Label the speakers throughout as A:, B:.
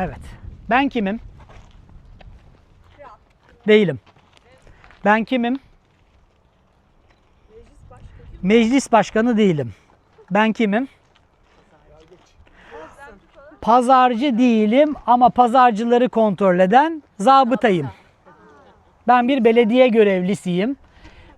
A: Evet. Ben kimim? Değilim. Ben kimim? Meclis başkanı değilim. Ben kimim? Pazarcı değilim ama pazarcıları kontrol eden zabıtayım. Ben bir belediye görevlisiyim.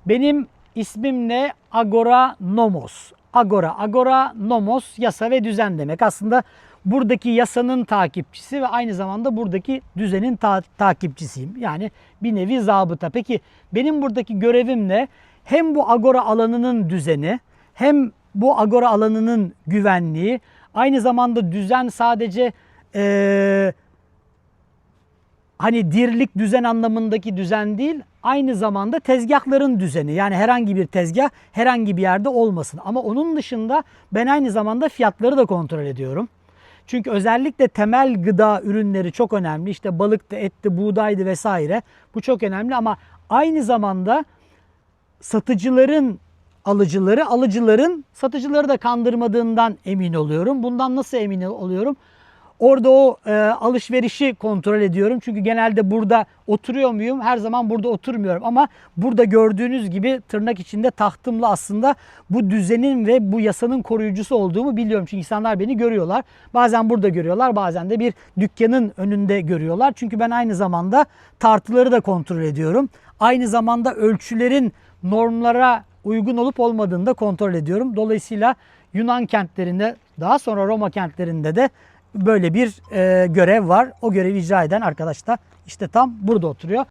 A: Benim ismim ne? Agora Nomos. Agora, Agora Nomos yasa ve düzen demek. Aslında buradaki yasanın takipçisi ve aynı zamanda buradaki düzenin ta- takipçisiyim. Yani bir nevi zabıta. Peki benim buradaki görevim ne? Hem bu Agora alanının düzeni, hem bu Agora alanının güvenliği, aynı zamanda düzen sadece eee hani dirlik düzen anlamındaki düzen değil, aynı zamanda tezgahların düzeni. Yani herhangi bir tezgah herhangi bir yerde olmasın. Ama onun dışında ben aynı zamanda fiyatları da kontrol ediyorum. Çünkü özellikle temel gıda ürünleri çok önemli. İşte balıktı, etti, buğdaydı vesaire. Bu çok önemli ama aynı zamanda satıcıların alıcıları, alıcıların satıcıları da kandırmadığından emin oluyorum. Bundan nasıl emin oluyorum? Orada o e, alışverişi kontrol ediyorum. Çünkü genelde burada oturuyor muyum? Her zaman burada oturmuyorum. Ama burada gördüğünüz gibi tırnak içinde tahtımla aslında bu düzenin ve bu yasanın koruyucusu olduğumu biliyorum. Çünkü insanlar beni görüyorlar. Bazen burada görüyorlar, bazen de bir dükkanın önünde görüyorlar. Çünkü ben aynı zamanda tartıları da kontrol ediyorum. Aynı zamanda ölçülerin normlara uygun olup olmadığını da kontrol ediyorum. Dolayısıyla Yunan kentlerinde daha sonra Roma kentlerinde de böyle bir e, görev var. O görevi icra eden arkadaş da işte tam burada oturuyor.